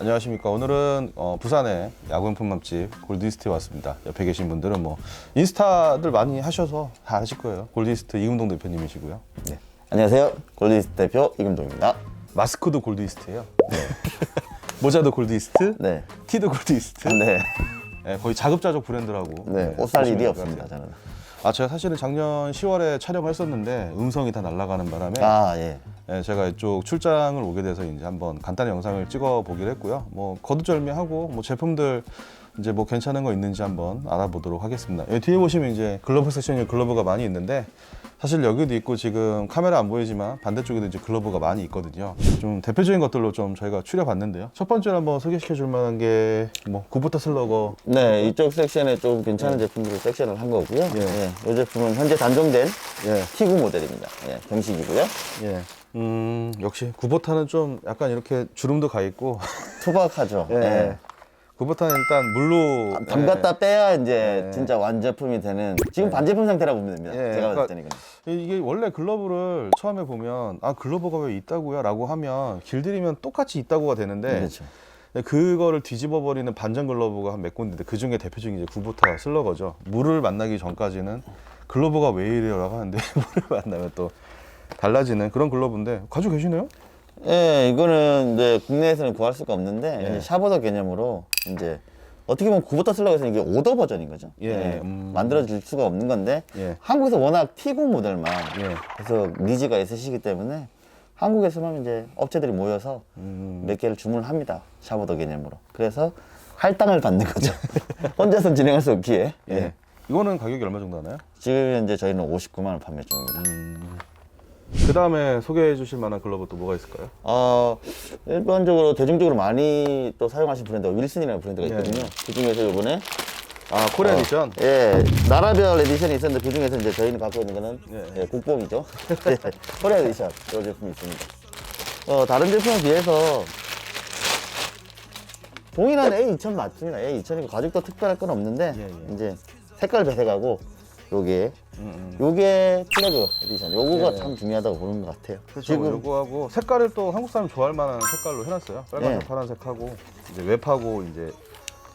안녕하십니까. 오늘은 어, 부산의 야구 용품 맛집 골디스트에 왔습니다. 옆에 계신 분들은 뭐 인스타들 많이 하셔서 다 아실 거예요. 골디스트 이금동 대표님이시고요. 네. 안녕하세요. 골디스 대표 이금동입니다. 마스크도 골디스트예요. 모자도 골디스트, 네. 티도 골디스트. 네. 네, 거의 자급자족 브랜드라고. 네. 네, 옷살 보시면 일이 될것 없습니다. 같아요. 저는. 아 제가 사실은 작년 10월에 촬영을 했었는데 음성이 다 날아가는 바람에 아, 예. 예, 제가 이쪽 출장을 오게 돼서 이제 한번 간단한 영상을 찍어 보기로 했고요. 뭐 거두절미하고 뭐 제품들 이제 뭐 괜찮은 거 있는지 한번 알아보도록 하겠습니다. 여기 뒤에 보시면 이제 글러브 섹션에 글러브가 많이 있는데 사실 여기도 있고 지금 카메라 안 보이지만 반대쪽에도 이제 글러브가 많이 있거든요. 좀 대표적인 것들로 좀 저희가 추려봤는데요. 첫 번째로 한번 소개시켜 줄 만한 게 뭐 구부터 슬러거 네, 이쪽 섹션에 좀 괜찮은 제품들을 섹션을 한 거고요. 예. 예. 이 제품은 현재 단종된 예. T9 모델입니다. 예, 정식이고요. 예. 음, 역시 구보타는 좀 약간 이렇게 주름도 가 있고 투박하죠. 예. 예. 구보타는 일단 물로 아, 담갔다 빼야 이제 예. 진짜 완제품이 되는 지금 반제품 상태라고 보면 됩니다. 예, 제가 봤을 그러니까 때는 그냥. 이- 이게 원래 글러브를 처음에 보면 아 글러브가 왜 있다고요? 라고 하면 길들이면 똑같이 있다고가 되는데 그렇죠. 그거를 뒤집어 버리는 반전 글러브가 한 몇 군데인데 그 중에 대표적인 이제 구부타 슬러거죠. 물을 만나기 전까지는 글러브가 왜 이래요라고 하는데 물을 만나면 또 달라지는 그런 글러브인데 가지고 계시네요? 예, 이거는 이제 국내에서는 구할 수가 없는데 예. 샤버더 개념으로 이제 어떻게 보면 구부터 쓰려고 해서 이게 오더 버전인 거죠. 예, 음. 만들어질 수가 없는 건데 예. 한국에서 워낙 T9 모델만 예. 그래서 니즈가 있으시기 때문에 한국에서만 이제 업체들이 모여서 음. 몇 개를 주문합니다. 샤버더 개념으로. 그래서 할당을 받는 거죠. 혼자서 진행할 수 없기에. 예. 예. 이거는 가격이 얼마 정도 하나요? 지금 현재 저희는 59만 원 판매 중입니다. 그 다음에 소개해 주실 만한 글러브 또 뭐가 있을까요? 어, 일반적으로 대중적으로 많이 또 사용하시는 브랜드가 윌슨이라는 브랜드가 예. 있거든요. 그 중에서 이번에 아 코리아 어, 에디션? 예, 나라별 에디션이 있었는데 그 중에서 이제 저희는 갖고 있는 거는 예. 예, 국뽕이죠. 예, 코리아 에디션 이 제품이 있습니다. 어, 다른 제품에 비해서 동일한 A2000 맞습니다. A2000이고 가죽도 특별할 건 없는데 예, 예. 이제 색깔 배색하고 음. 요게 플래그 에디션 요거가 예. 참 중요하다고 보는 것 같아요. 그렇죠. 요거하고 색깔을 또 한국 사람 좋아할 만한 색깔로 해놨어요. 빨간색, 네. 파란색하고 이제 웹하고 이제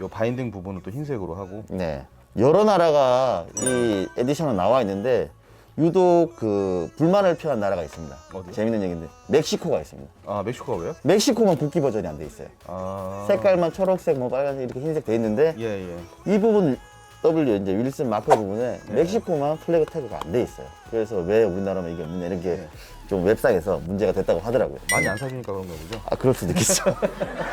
요 바인딩 부분은 또 흰색으로 하고. 네. 여러 나라가 이 에디션은 나와 있는데 유독 그 불만을 표한 나라가 있습니다. 어디요? 재밌는 얘기인데 멕시코가 있습니다. 아 멕시코가 왜요? 멕시코만 국기 버전이 안 돼 있어요. 아 색깔만 초록색, 뭐 빨간색 이렇게 흰색 돼 있는데 예예. 이 부분 W 이제 윌슨 마커 부분에 네. 멕시코만 플래그 태그가 안 돼 있어요. 그래서 왜 우리나라만 이게 없느냐 이렇게 네. 좀 웹상에서 문제가 됐다고 하더라고요. 많이 안 사주니까 그런가 보죠. 아 그럴 수도 있겠죠.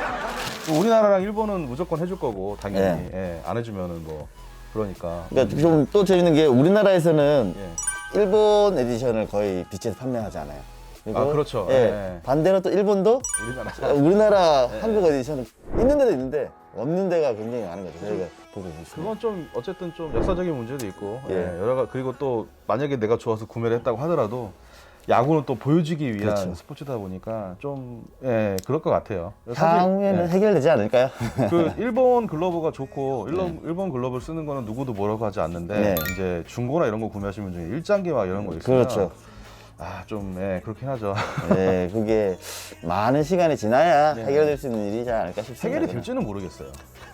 우리나라랑 일본은 무조건 해줄 거고 당연히 네. 예, 안 해주면은 뭐 그러니까. 그러니까 좀 또 재밌는 게 우리나라에서는 예. 일본 에디션을 거의 빛에서 판매하지 않아요. 그리고 아, 그렇죠. 예, 예. 반대로 또 일본도 우리나라. 아, 우리나라 네. 한국 에디션은 있는 데도 있는데 없는 데가 굉장히 많은 거죠. 저희가 보고 있습니다. 그건 좀 어쨌든 좀 역사적인 문제도 있고 예. 예, 여러 가 그리고 또 만약에 내가 좋아서 구매를 했다고 하더라도 야구는 또 보여주기 위한 그렇죠. 스포츠다 보니까 좀 예, 그럴 것 같아요. 향후에는 예. 해결되지 않을까요? 그 일본 글러브가 좋고 일본, 일본 글러브를 쓰는 거는 누구도 뭐라고 하지 않는데 네. 이제 중고나 이런 거 구매하시는 분 중에 일장기 막 이런 거 있으면 그렇죠. 아 좀 예, 그렇긴 하죠. 네, 그게 많은 시간이 지나야 네. 해결될 수 있는 일이지 않을까 싶습니다. 해결이 될지는 모르겠어요.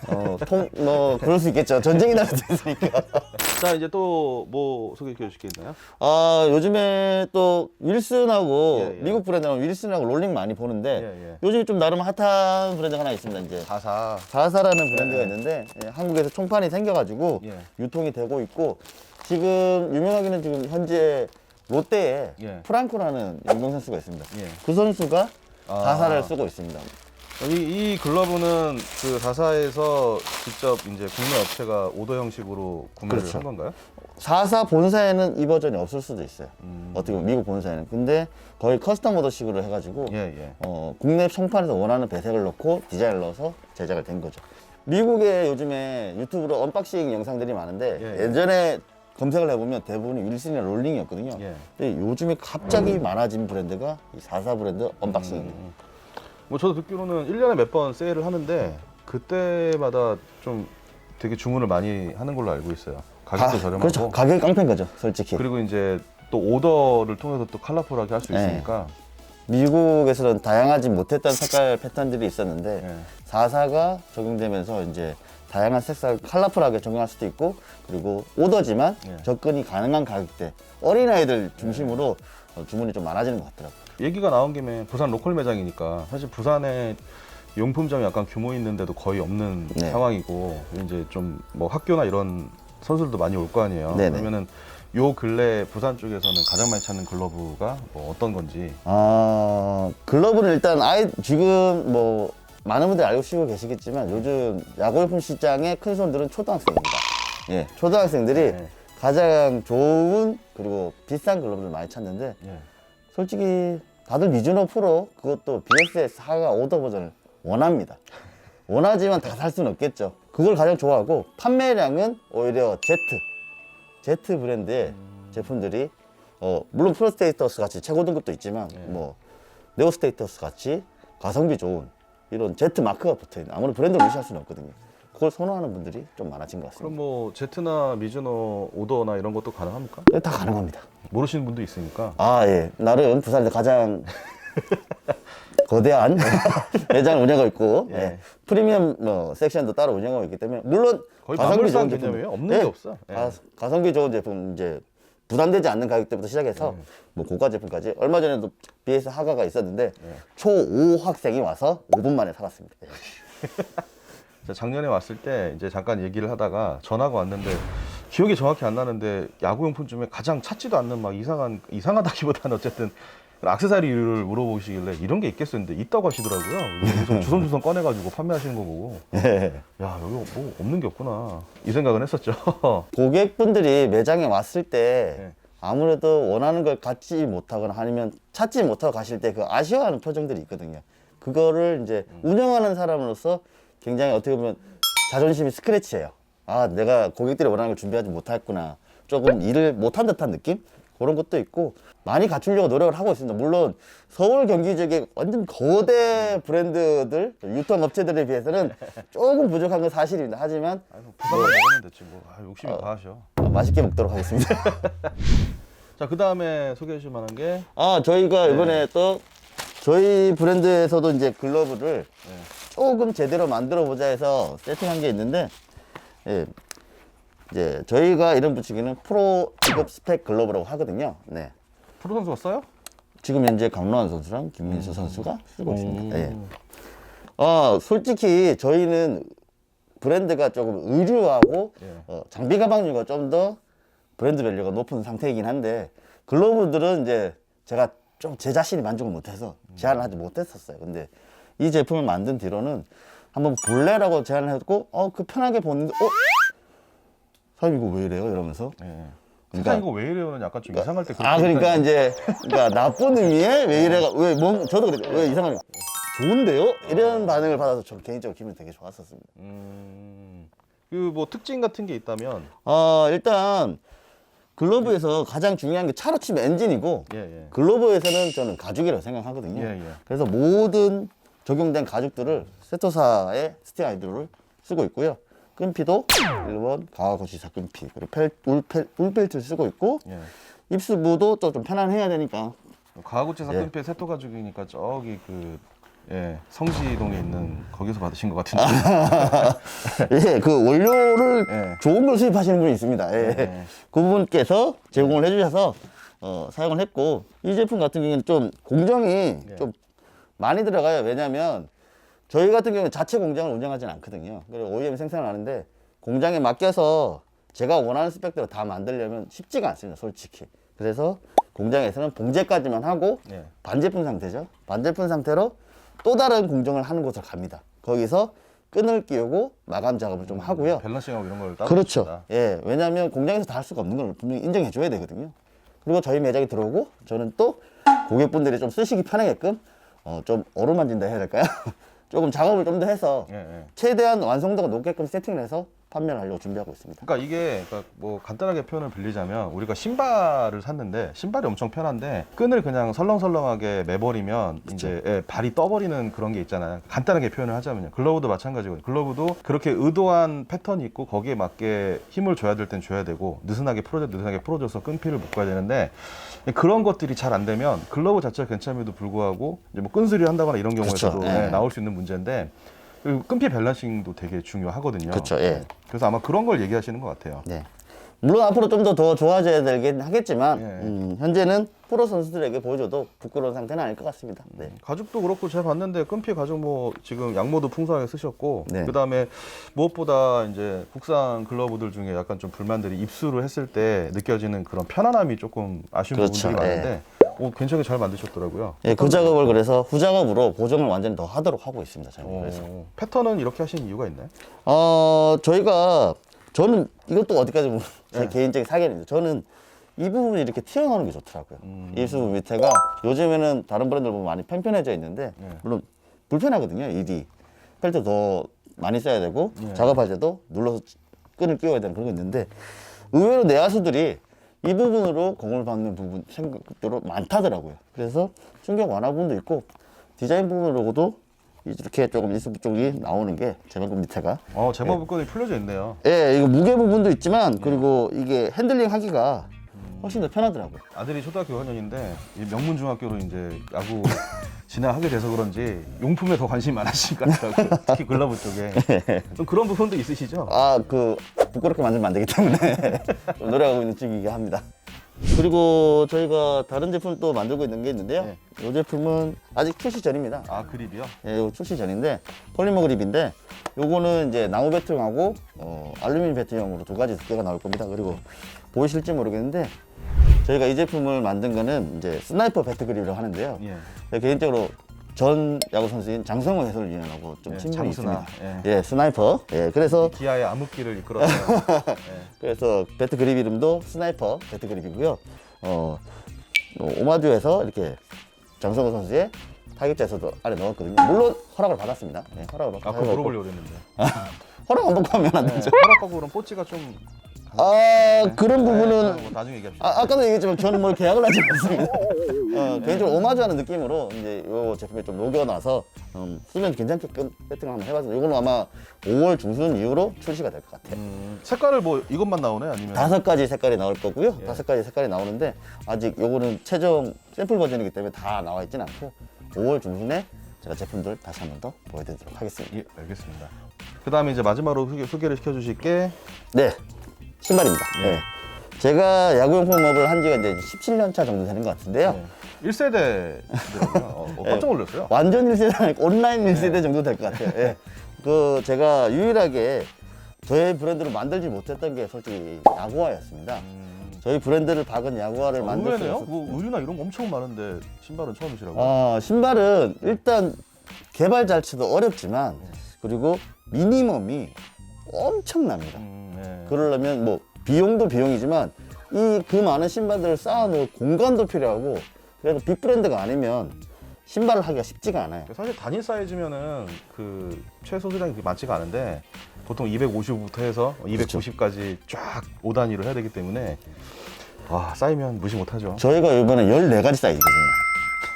어, 통, 뭐, 그럴 수 있겠죠. 전쟁이 날 수도 있으니까. 자 이제 또 뭐 소개해 주실 게 있나요? 아, 요즘에 또 윌슨하고 예, 예. 미국 브랜드는 윌슨하고 롤링 많이 보는데 예, 예. 요즘에 좀 나름 핫한 브랜드가 하나 있습니다. 이제 사사 자사라는 브랜드가 있는데 예, 한국에서 총판이 생겨가지고 예. 유통이 되고 있고 지금 유명하기는 지금 현재 롯데에 예. 프랑코라는 연봉 선수가 있습니다. 예. 그 선수가 아. 자사를 쓰고 있습니다. 이, 이 글러브는 그 사사에서 직접 이제 국내 업체가 오더 형식으로 구매를 그렇죠. 한 건가요? 사사 본사에는 이 버전이 없을 수도 있어요. 음. 어떻게 보면 미국 본사에는. 근데 거의 커스텀 오더식으로 해가지고 예, 예. 어, 국내 총판에서 원하는 배색을 넣고 디자인을 넣어서 제작을 된 거죠. 미국에 요즘에 유튜브로 언박싱 영상들이 많은데 예, 예. 예, 전에 검색을 해보면 대부분이 윌슨이나 롤링이었거든요. 예. 근데 요즘에 갑자기 많아진 브랜드가 이 사사 브랜드 언박싱입니다. 음. 뭐 저도 듣기로는 1년에 몇 번 세일을 하는데 그때마다 좀 되게 주문을 많이 하는 걸로 알고 있어요. 가격도 저렴하고 그렇죠. 가격이 깡패인 거죠, 솔직히. 그리고 이제 또 오더를 통해서 또 컬러풀하게 할 수 네. 있으니까 미국에서는 다양하지 못했던 색깔 패턴들이 있었는데 예. 4사가 적용되면서 이제 다양한 색깔 컬러풀하게 적용할 수도 있고 그리고 오더지만 예. 접근이 가능한 가격대 어린아이들 중심으로 어, 주문이 좀 많아지는 것 같더라고요. 얘기가 나온 김에 부산 로컬 매장이니까 사실 부산에 용품점이 약간 규모 있는데도 거의 없는 네. 상황이고 이제 좀 뭐 학교나 이런 선수들도 많이 올 거 아니에요. 네네. 그러면은 요 근래 부산 쪽에서는 가장 많이 찾는 글러브가 뭐 어떤 건지 아 글러브는 일단 아이 지금 뭐 많은 분들이 알고 계시고 계시겠지만 요즘 야구용품 시장의 큰 손들은 초등학생입니다. 예, 초등학생들이 네. 가장 좋은 그리고 비싼 글러브를 많이 찾는데 예. 솔직히 다들 미즈노 프로 그것도 BSS 하가 오더 버전을 원합니다. 원하지만 다 살 수는 없겠죠. 그걸 가장 좋아하고 판매량은 오히려 Z, Z 브랜드의 제품들이 어, 물론 프로 스테이터스 같이 최고 등급도 있지만 뭐 네오 스테이터스 같이 가성비 좋은 이런 Z 마크가 붙어 있는 아무리 브랜드를 무시할 수는 없거든요. 그걸 선호하는 분들이 좀 많아진 것 그럼 같습니다. 뭐 제트나 미즈노 오더나 이런 것도 가능합니까? 네, 다 가능합니다. 모르시는 분도 있으니까 아, 예. 나름 부산에서 가장 거대한 매장을 운영하고 있고, 예. 예. 프리미엄 뭐 섹션도 따로 운영하고 있기 때문에, 물론 거의 가성비 만물상 좋은 제품. 개념이에요. 없는 게 없어. 예. 가, 가성비 좋은 제품, 이제 부담되지 않는 가격대부터 시작해서 예. 뭐 고가 제품까지. 얼마 전에도 BS 하가가 있었는데, 예. 초5 학생이 와서 5분 만에 사갔습니다. 예. 제가 작년에 왔을 때 이제 잠깐 얘기를 하다가 전화가 왔는데 기억이 정확히 안 나는데 야구용품 중에 가장 찾지도 않는 막 이상한 이상하다기보다는 어쨌든 악세사리를 물어보시길래 이런 게 있겠어 했는데 있다고 하시더라고요. 그래서 주섬주섬 꺼내가지고 판매하시는 거 보고 예. 야 여기 뭐 없는 게 없구나 이 생각은 했었죠. 고객분들이 매장에 왔을 때 네. 아무래도 원하는 걸 갖지 못하거나 아니면 찾지 못하고 가실 때 그 아쉬워하는 표정들이 있거든요. 그거를 이제 운영하는 사람으로서 굉장히 어떻게 보면 자존심이 스크래치예요. 아, 내가 고객들이 원하는 걸 준비하지 못했구나. 조금 일을 못한 듯한 느낌? 그런 것도 있고 많이 갖추려고 노력을 하고 있습니다. 물론 서울 경기 지역의 완전 거대 브랜드들 유통 업체들에 비해서는 조금 부족한 건 사실입니다. 하지만 아니, 뭐 부산만 먹으면 됐지 뭐 아, 욕심이 과하셔. 어, 맛있게 먹도록 하겠습니다. 자 그 다음에 소개해 주실 만한 게 아, 저희가 이번에 또 저희 브랜드에서도 이제 글러브를 조금 제대로 만들어 보자 해서 세팅한 게 있는데, 예. 이제 저희가 이름 붙이기는 프로 직업 스펙 글러브라고 하거든요. 네. 프로 선수가 써요? 지금 현재 강로한 선수랑 김민수 선수가 쓰고 음. 있습니다. 예. 아, 솔직히 저희는 브랜드가 조금 의류하고 예. 어, 장비 가방류가 좀 더 브랜드 밸류가 높은 상태이긴 한데 글로브들은 이제 제가 좀 제 자신이 만족을 못해서 제안을 하지 못했었어요. 근데 이 제품을 만든 뒤로는 한번 볼래라고 제안을 했고 어 그 편하게 보는데 어 사장님 이거 왜 이래요? 이러면서 예. 그러니까- 세상 이거 왜 이래요는 약간 좀 이상할 때 아 그러니까 이제 그러니까 나쁜 의미의 왜 이래가 왜뭐 저도 그래 왜 이상하게 좋은데요? 이런 반응을 받아서 저 개인적으로 기분이 되게 좋았었습니다. 음, 그뭐 특징 같은 게 있다면 어 일단 글로브에서 가장 중요한 게 차로 치면 엔진이고 예, 예. 글로브에서는 저는 가죽이라고 생각하거든요. 예, 예. 그래서 모든 적용된 가죽들을 세토사의 스팅 아이드를 쓰고 있고요. 끈피도 일본 가와고시사 끈피 그리고 펠, 울 펠, 울펠트를 쓰고 있고 예. 입수부도 또 좀 편안해야 되니까 가구체 예. 사건피의 세토 가죽이니까 저기 그 예, 성지동에 있는 거기서 받으신 것 같은데. 예, 그 원료를 예. 좋은 걸 수입하시는 분이 있습니다. 예. 예. 그분께서 제공을 해주셔서 어, 사용을 했고 이 제품 같은 경우는 좀 공정이 예. 좀 많이 들어가요. 왜냐하면 저희 같은 경우는 자체 공장을 운영하지는 않거든요. 그리고 OEM 생산을 하는데 공장에 맡겨서 제가 원하는 스펙대로 다 만들려면 쉽지가 않습니다. 솔직히. 그래서 공장에서는 봉제까지만 하고 예. 반제품 상태죠. 반제품 상태로 또 다른 공정을 하는 곳을 갑니다. 거기서 끈을 끼우고 마감 작업을 좀 하고요. 밸런싱하고 이런 걸 따로 그렇죠. 예, 왜냐하면 공장에서 다 할 수가 없는 걸 분명히 인정해 줘야 되거든요. 그리고 저희 매장에 들어오고 저는 또 고객분들이 좀 쓰시기 편하게끔 어, 좀 어루만진다 해야 될까요? 조금 작업을 좀 더 해서 예, 예. 최대한 완성도가 높게끔 세팅을 해서 판매를 하려고 준비하고 있습니다. 그러니까 이게 그러니까 뭐 간단하게 표현을 빌리자면 우리가 신발을 샀는데 신발이 엄청 편한데 끈을 그냥 설렁설렁하게 매버리면 이제 예, 발이 떠버리는 그런 게 있잖아요. 간단하게 표현을 하자면요. 글러브도 마찬가지거든요. 글러브도 그렇게 의도한 패턴이 있고 거기에 맞게 힘을 줘야 될 땐 줘야 되고 느슨하게 풀어야 될 느슨하게 풀어줘서 끈피를 묶어야 되는데 그런 것들이 잘 안 되면 글러브 자체가 괜찮음에도 불구하고 이제 뭐 끈수리를 한다거나 이런 경우에서도 그렇죠. 예. 예, 나올 수 있는 문제인데 그리고 끈피 밸런싱도 되게 중요하거든요. 그렇죠. 예. 그래서 아마 그런 걸 얘기하시는 것 같아요. 네. 물론 앞으로 좀 더 더 좋아져야 되긴 하겠지만 예. 음, 현재는 프로 선수들에게 보여줘도 부끄러운 상태는 아닐 것 같습니다. 네. 가죽도 그렇고 제가 봤는데 끈피 가죽 뭐 지금 양모도 풍성하게 쓰셨고 네. 그다음에 무엇보다 이제 국산 글러브들 중에 약간 좀 불만들이 입수를 했을 때 느껴지는 그런 편안함이 조금 아쉬운 그렇죠. 부분들이 많은데 오, 괜찮게 잘 만드셨더라고요. 예, 그 작업을 그래서 후작업으로 보정을 완전히 더 하도록 하고 있습니다. 저는 그래서. 어, 패턴은 이렇게 하신 이유가 있나요? 어, 저희가 저는 이것도 어디까지 제 네. 개인적인 사견인데 저는 이 부분이 이렇게 튀어나오는 게 좋더라고요. 음. 입수 밑에가 요즘에는 다른 브랜드들 보면 많이 편편해져 있는데 네. 물론 불편하거든요. 일이 펠트 더 많이 써야 되고 네. 작업할 때도 눌러서 끈을 끼워야 되는 그런 게 있는데 의외로 내야수들이 이 부분으로 공을 받는 부분 생각대로 많다더라고요. 그래서 충격 완화 부분도 있고 디자인 부분으로도 이렇게 조금 입수 쪽이 나오는 게 제만큼 밑에가 어, 제법 끈이 풀려져 있네요. 예, 이거 무게 부분도 있지만 그리고 이게 핸들링 하기가 훨씬 더 편하더라고요. 아들이 초등학교 5학년인데 명문 중학교로 이제 야구 진학하게 돼서 그런지 용품에 더 관심이 많으신 것 같더라고요. 특히 글러브 쪽에. 좀 그런 부분도 있으시죠? 아, 그 부끄럽게 만들면 안 되기 때문에 좀 노력하고 있는 중이긴 합니다. 그리고 저희가 다른 제품 또 만들고 있는 게 있는데요. 네. 이 제품은 아직 출시 전입니다. 아, 그립이요? 예, 이거 출시 전인데 폴리머 그립인데 요거는 이제 나무 배트용하고 어, 알루미늄 배트용으로 두 가지 두께가 나올 겁니다. 그리고 보이실지 모르겠는데 저희가 이 제품을 만든 거는 이제 스나이퍼 배트 그립이라고 하는데요. 예. 제가 개인적으로 전 야구 선수인 장성호 해설위원하고 좀 예, 친분이 있습니다. 예. 스나이퍼. 예, 그래서 기아의 암흑기를 이끌었던 예. 그래서 배트 그립 이름도 스나이퍼 배트 그립이고요. 어, 어, 오마주에서 이렇게 장성호 선수의 타격자에서도 안에 넣었거든요. 물론 허락을 받았습니다. 예, 허락을 받고 아, 그거 물어보려고 했는데. 허락 안 받고 하면 안 네, 되죠. 허락하고 그럼 뽀찌가 좀. 아 그런 네, 부분은 뭐 나중에 얘기합시다. 아, 아까도 얘기했지만 저는 뭘 계약을 하지 않습니다. 어, 개인적으로 오마주하는 느낌으로 이제 이 제품에 좀 녹여놔서 음, 쓰면 괜찮게끔 세팅을 한번 해봤습니다. 이거는 아마 5월 중순 이후로 출시가 될 것 같아요. 음, 색깔을 뭐 이것만 나오네 아니면 다섯 가지 색깔이 나올 거고요. 예. 다섯 가지 색깔이 나오는데 아직 요거는 최종 샘플 버전이기 때문에 다 나와 있지는 않고 5월 중순에 제가 제품들 다시 한 번 더 보여드리도록 하겠습니다. 예, 알겠습니다. 그 다음에 이제 마지막으로 소개, 소개를 시켜주실 게 네, 신발입니다. 예. 네. 제가 야구용품업을 한 지가 이제 17년 차 정도 되는 것 같은데요. 네. 1세대더라고요. 어, 어, 깜짝 놀랐어요. 완전 1세대 아니고 온라인 1세대 네. 정도 될 것 같아요. 예. 그 제가 유일하게 저희 브랜드로 만들지 못했던 게 솔직히 야구화였습니다. 음, 저희 브랜드를 박은 야구화를 만들 수 의외네요. 없었 뭐 의류나 이런 거 엄청 많은데 신발은 처음이시라고. 어, 신발은 일단 개발 자체도 어렵지만 그리고 미니멈이 엄청납니다. 음, 네. 그러려면 뭐 비용도 비용이지만 이 그 많은 신발들을 쌓아놓을 공간도 필요하고 그래서 빅 브랜드가 아니면 신발을 하기가 쉽지가 않아요. 사실 단일 사이즈면은 그 최소 수량이 그렇게 많지가 않은데 보통 255부터 해서 그렇죠. 290까지 쫙 5단위로 해야 되기 때문에 와 쌓이면 무시 못하죠. 저희가 이번에 14가지 사이즈거든요.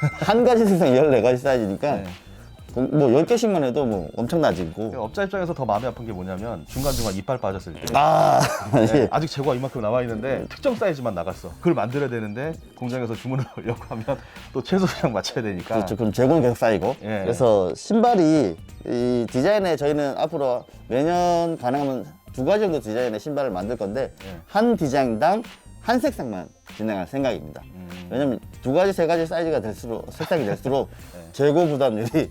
한 가지 세상 14가지 사이즈니까 네. 뭐 10개씩만 해도 뭐 엄청나지고 업자 입장에서 더 마음이 아픈 게 뭐냐면 중간중간 이빨 빠졌을 때 아, 네, 예. 아직 재고가 이만큼 남아 있는데 특정 사이즈만 나갔어. 그걸 만들어야 되는데 공장에서 주문을 하려고 하면 또 최소 수량 맞춰야 되니까. 그렇죠. 그럼 재고는 계속 쌓이고. 예. 그래서 신발이 이 디자인에 저희는 앞으로 매년 가능하면 두 가지 정도 디자인의 신발을 만들 건데 예. 한 디자인당 한 색상만 진행할 생각입니다. 음. 왜냐면 두 가지 세 가지 사이즈가 될수록 색상이 될수록 네. 재고 부담률이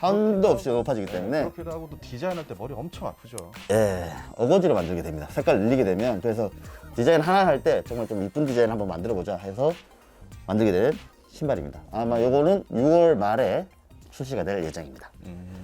한도 없이 높아지기 때문에 그렇기도 하고 또 디자인할 때 머리 엄청 아프죠. 예, 어거지로 만들게 됩니다. 색깔 늘리게 되면 그래서 디자인 하나 할 때 정말 좀 이쁜 디자인 한번 만들어 보자 해서 만들게 된 신발입니다. 아마 요거는 6월 말에 출시가 될 예정입니다. 음.